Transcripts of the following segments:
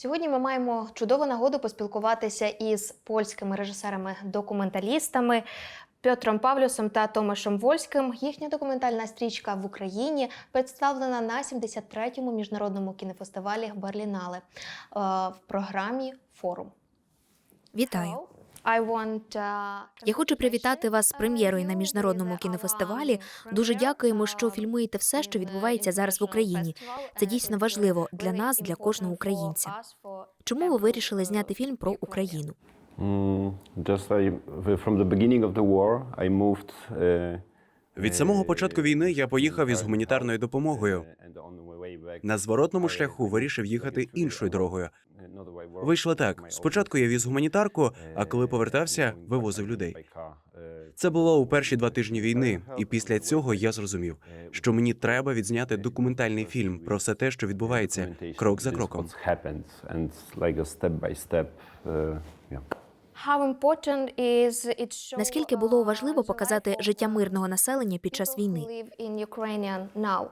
Сьогодні ми маємо чудову нагоду поспілкуватися із польськими режисерами-документалістами Петром Павлюсом та Томашем Вольським. Їхня документальна стрічка в Україні представлена на 73-му міжнародному кінофестивалі Берлінале е, в програмі Форум. Вітаю! I uh, Я хочу привітати вас з прем'єрою на міжнародному кінофестивалі. Дуже дякуємо, що фільмуєте все, що відбувається зараз в Україні. Це дійсно важливо для нас, для кожного українця. Чому ви вирішили зняти фільм про Україну? Mm, just I, from the beginning of the war, I moved. Uh, Від самого початку війни я поїхав із гуманітарною допомогою. На зворотному шляху вирішив їхати іншою дорогою. Вийшло так: спочатку я віз гуманітарку, а коли повертався, вивозив людей. Це було у перші два тижні війни, і після цього я зрозумів, що мені треба відзняти документальний фільм про все те, що відбувається, крок за кроком. Uh, Наскільки було uh, важливо показати життя uh, мирного населення під час війни? live in Ukrainian now?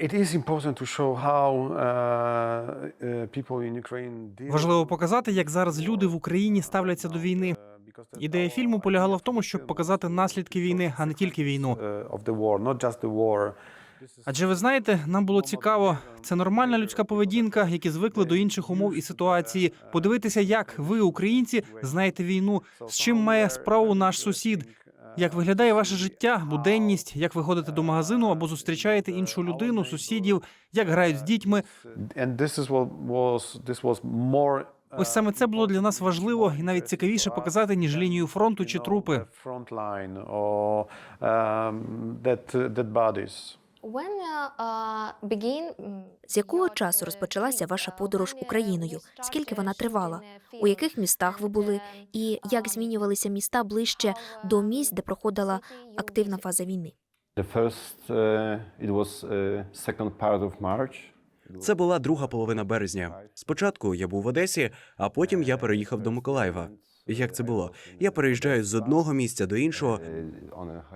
It is important to show how uh, uh, people in Ukraine deal Важливо показати, як зараз люди в Україні ставляться до війни. Ідея фільму полягала в тому, щоб показати наслідки війни, а не тільки війну. Uh. Адже ви знаєте, нам було цікаво, це нормальна людська поведінка, які звикли до інших умов і ситуації. Подивитися, як ви, українці, знаєте війну, з чим має справу наш сусід. Як виглядає ваше життя, буденність, як ви ходите до магазину або зустрічаєте іншу людину, сусідів, як грають з дітьми. More. uh, Ось саме це було для нас важливо і навіть цікавіше показати ніж лінію фронту чи трупи. Uh, uh, З якого часу uh, розпочалася ваша uh, подорож Україною? Скільки вона тривала? У яких містах ви були? І як um, змінювалися міста ближче до місць, де проходила активна фаза війни? The first, it was second part of March. Це була друга половина березня. Спочатку я був в Одесі, а потім я переїхав до Миколаєва. Як це було? Я переїжджаю з одного місця до іншого,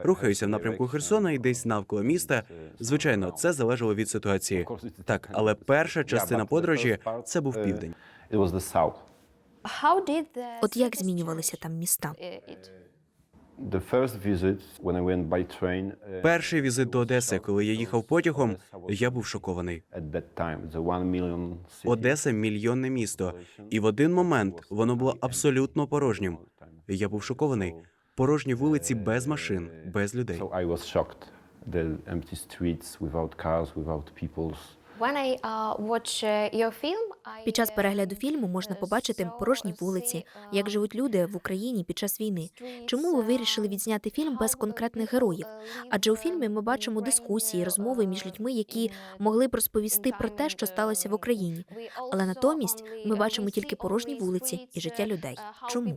рухаюся в напрямку. Херсона і десь навколо міста. Звичайно, це залежало від ситуації. Так, але перша частина подорожі це був південь. От як змінювалися там міста? Перший візит до Одеси, коли я їхав потягом, я був шокований. At that time, the one million city. Одеса мільйонне місто, і в один момент воно було абсолютно порожнім. Я був шокований. Порожні вулиці без машин, без людей. So I was shocked. The empty streets without cars, without peoples. When I uh, watch uh, your film, Під час uh, перегляду фільму можна побачити порожні вулиці, як живуть люди в Україні під час війни. Чому ви вирішили відзняти фільм без конкретних героїв? Адже у фільмі ми бачимо дискусії, розмови між людьми, які могли б розповісти про те, що сталося в Україні. Але натомість ми бачимо тільки порожні вулиці і життя людей. Чому?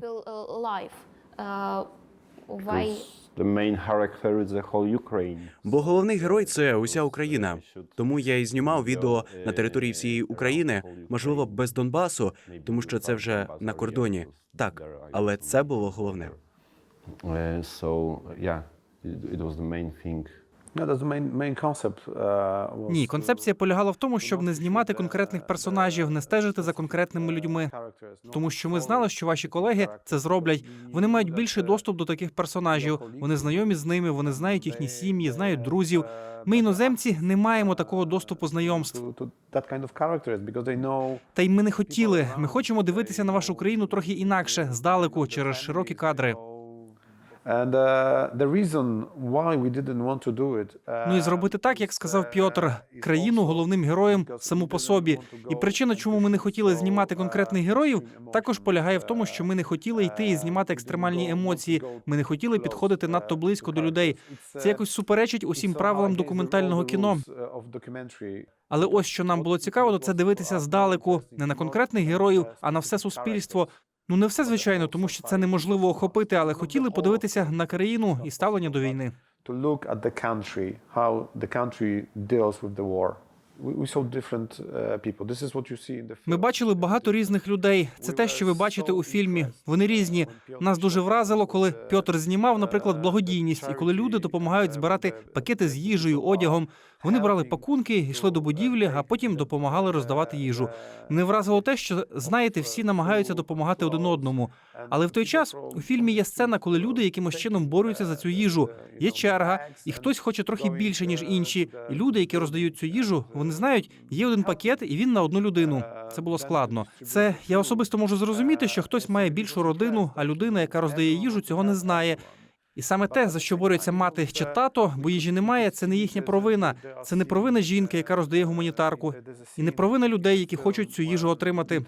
Why? The main character is the whole Ukraine. Бо головний герой це уся Україна. Тому я і знімав відео на території всієї України, можливо, без Донбасу, тому що це вже на кордоні. Так, але це було головне. Uh, so yeah, it was the main thing. Concept. Uh, Ні, концепція полягала в тому, щоб не знімати конкретних персонажів, не стежити за конкретними людьми. Тому що ми знали, що ваші колеги це зроблять. Вони мають більший доступ до таких персонажів. Вони знайомі з ними, вони знають їхні сім'ї, знають друзів. Ми, іноземці, не маємо такого доступу знайомств. Та й ми не хотіли. Ми хочемо дивитися на вашу країну трохи інакше, здалеку, через широкі кадри. Ну і зробити так, як сказав Пьотр, країну головним героєм саму по собі. І причина, чому ми не хотіли знімати конкретних героїв, також полягає в тому, що ми не хотіли йти і знімати екстремальні емоції. Ми не хотіли підходити надто близько до людей. Це якось суперечить усім правилам документального кіно. uh, Але ось що нам було цікаво, то це дивитися здалеку, не на конкретних героїв, а на все суспільство. Ну не все звичайно, тому що це неможливо охопити, але хотіли подивитися на країну і ставлення до війни. To look at the country, how the country deals with the war. Uh, Ми бачили багато різних людей. Це те, що ви бачите у фільмі. Вони різні. Нас дуже вразило, коли Пьотр знімав, наприклад, благодійність, і коли люди допомагають збирати пакети з їжею, одягом. Вони брали пакунки, йшли до будівлі, а потім допомагали роздавати їжу. Мене вразило те, що знаєте, всі намагаються допомагати один одному. Але в той час у фільмі є сцена, коли люди якимось чином борються за цю їжу. Є черга, і хтось хоче трохи більше ніж інші. І люди, які роздають цю їжу, вони знають, є один пакет, і він на одну людину. Це було складно. Це я особисто можу зрозуміти, що хтось має більшу родину, а людина, яка роздає їжу, цього не знає. І саме те, за що борються мати чи тато, бо їжі немає, це не їхня провина. Це не провина жінки, яка роздає гуманітарку, і не провина людей, які хочуть цю їжу отримати.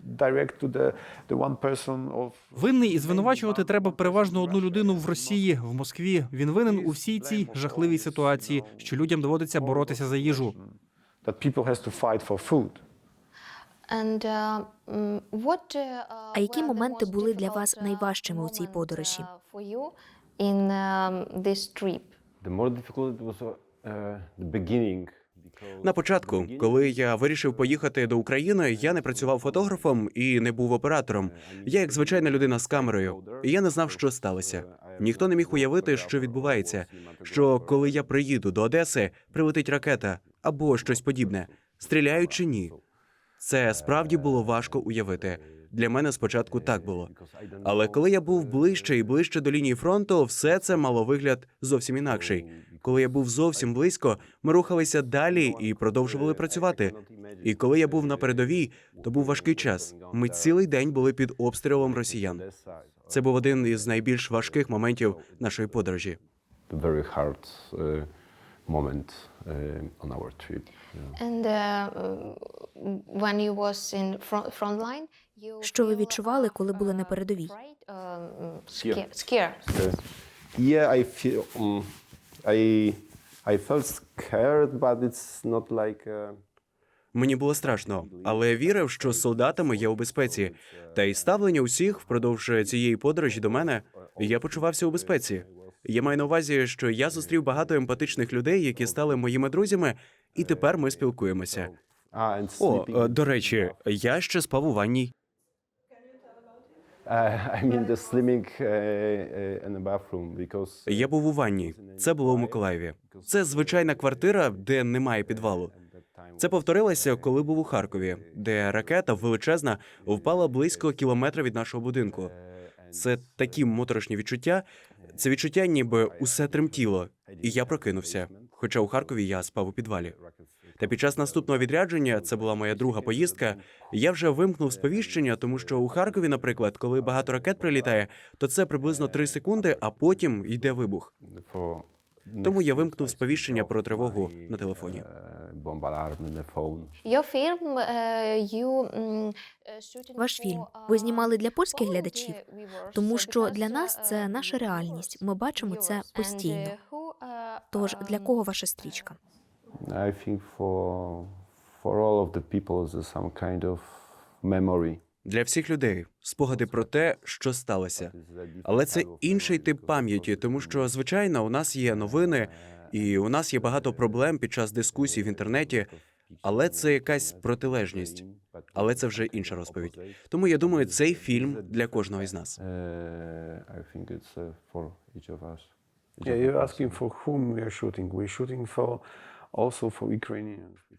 Винний і звинувачувати треба переважно одну людину в Росії, в Москві. Він винен у всій цій жахливій ситуації, що людям доводиться боротися за їжу. uh, uh, А які моменти були для вас uh, найважчими у цій подорожі? In um, this trip? The more difficult was uh, the beginning. На початку, коли я вирішив поїхати до України, я не працював фотографом і не був оператором. Я як звичайна людина з камерою, і я не знав, що сталося. Ніхто не міг уявити, що відбувається. Що коли я приїду до Одеси, прилетить ракета або щось подібне, стріляють чи ні. Це справді було важко уявити. Для мене спочатку так було. Але коли я був ближче і ближче до лінії фронту, все це мало вигляд зовсім інакший. Коли я був зовсім близько, ми рухалися далі і продовжували працювати. І коли я був на передовій, то був важкий час. Ми цілий день були під обстрілом росіян. Це був один із найбільш важких моментів нашої подорожі. Uh, moment uh, on our trip. Yeah. And uh, mm, when you was in front, front line, Що ви відчували, коли були на передовій? mm, yeah, I feel. Um, I I felt scared, but it's not like. Uh, Мені було страшно, але я вірив, що з солдатами я у безпеці. Та й ставлення усіх впродовж цієї подорожі до мене я почувався у безпеці. Я маю на увазі, що я зустрів багато емпатичних людей, які стали моїми друзями, і тепер ми спілкуємося. ah, О, до речі, я ще спав у ванній. Uh, I mean the sleeping uh, uh, in the bathroom because. Я був у ванні. Це було у Миколаєві. Це звичайна квартира, де немає підвалу. Це повторилося, коли був у Харкові, де ракета величезна впала близько кілометра від нашого будинку. Це такі моторошні відчуття. Це відчуття, ніби усе тремтіло, і я прокинувся. Хоча у Харкові я спав у підвалі. Та під час наступного відрядження це була моя друга поїздка. Я вже вимкнув сповіщення, тому що у Харкові, наприклад, коли багато ракет прилітає, то це приблизно 3 секунди, а потім йде вибух. Тому я вимкнув сповіщення про тривогу на телефоні. mm, uh, shooting Ваш фільм ви знімали для польських глядачів, тому що для нас це наша реальність. Ми бачимо це постійно. Тож для um, кого ваша стрічка? I think for for all of the people, there's some kind of memory. Для всіх людей спогади про те, що сталося. Але це інший тип пам'яті, тому що звичайно у нас є новини, і у нас є багато проблем під час дискусій в інтернеті. Але це якась протилежність. Але це вже інша розповідь. Тому я думаю, цей фільм для кожного із нас. I think it's for each of us. Each Yeah, you're asking for whom we are shooting. We're shooting for.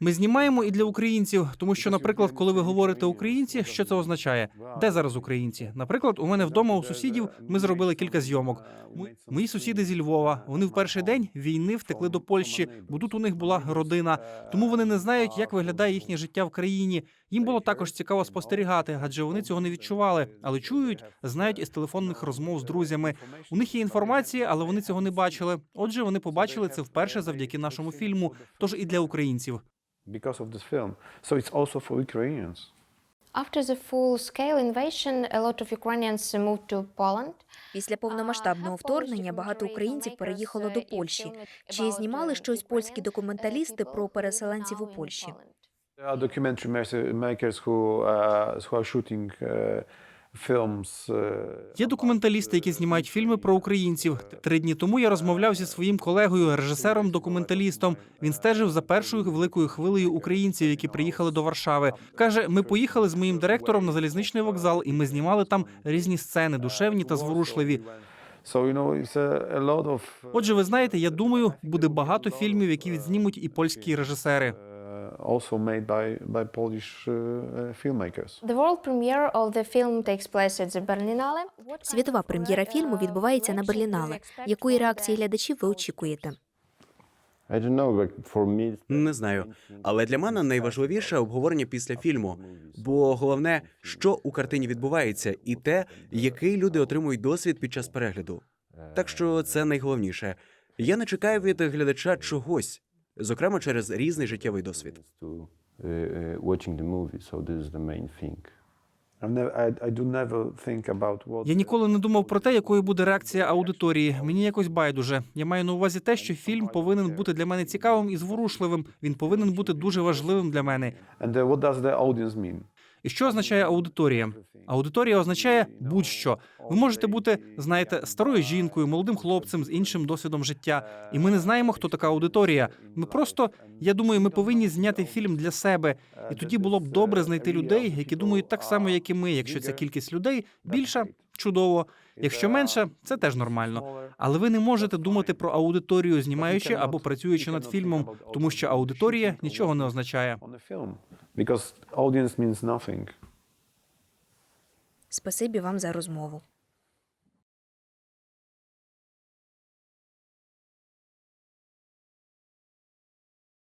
Ми знімаємо і для українців, тому що, наприклад, коли ви говорите українці, що це означає? Де зараз українці? Наприклад, у мене вдома у сусідів ми зробили кілька зйомок. Ми- Мої сусіди зі Львова. Вони в перший день війни втекли до Польщі, бо тут у них була родина. Тому вони не знають, як виглядає їхнє життя в країні. Їм було також цікаво спостерігати, адже вони цього не відчували, але чують, знають із телефонних розмов з друзями. У них є інформація, але вони цього не бачили. Отже, вони побачили це вперше завдяки нашому фільму. Тож і для українців. After the full-scale invasion, a lot of Ukrainians moved to Poland. Після повномасштабного вторгнення багато українців переїхало до Польщі. Чи знімали щось польські документалісти про переселенців у Польщі? There are documentary makers who, uh, who are shooting uh, films. Uh, Є документалісти, які знімають фільми про українців. Три дні тому я розмовляв зі своїм колегою, режисером-документалістом. Він стежив за першою великою хвилею українців, які приїхали до Варшави. каже: ми поїхали з моїм директором на залізничний вокзал, і ми знімали там різні сцени, душевні та зворушливі. Uh, Отже, ви знаєте, я думаю, буде багато фільмів, які відзнімуть і польські режисери. Uh, also made by by Polish uh, uh, filmmakers. The world premiere of the film takes place at the Berlinale. Світова прем'єра фільму відбувається на Берлінале. Якої реакції глядачів ви очікуєте? I don't know, like for me. Не знаю, але для мене найважливіше обговорення після фільму. Бо головне, що у картині відбувається, і те, який люди отримують досвід під час перегляду. Так що це найголовніше. Я не чекаю від глядача чогось, зокрема через різний життєвий досвід. uh, uh, the the what. Я ніколи не думав про те, якою буде реакція аудиторії. Мені якось байдуже. Я маю на увазі те, що фільм повинен бути для мене цікавим і зворушливим. Він повинен бути дуже важливим для мене. І що означає аудиторія? Аудиторія означає будь-що. Ви можете бути, знаєте, старою жінкою, молодим хлопцем з іншим досвідом життя. І ми не знаємо, хто така аудиторія. Ми просто, я думаю, ми повинні зняти фільм для себе. І тоді було б добре знайти людей, які думають так само, як і ми. Якщо ця кількість людей більша, чудово. Якщо менше, це теж нормально. Але ви не можете думати про аудиторію, знімаючи або працюючи над фільмом, тому що аудиторія нічого не означає. Because audience means nothing. Спасибі вам за розмову.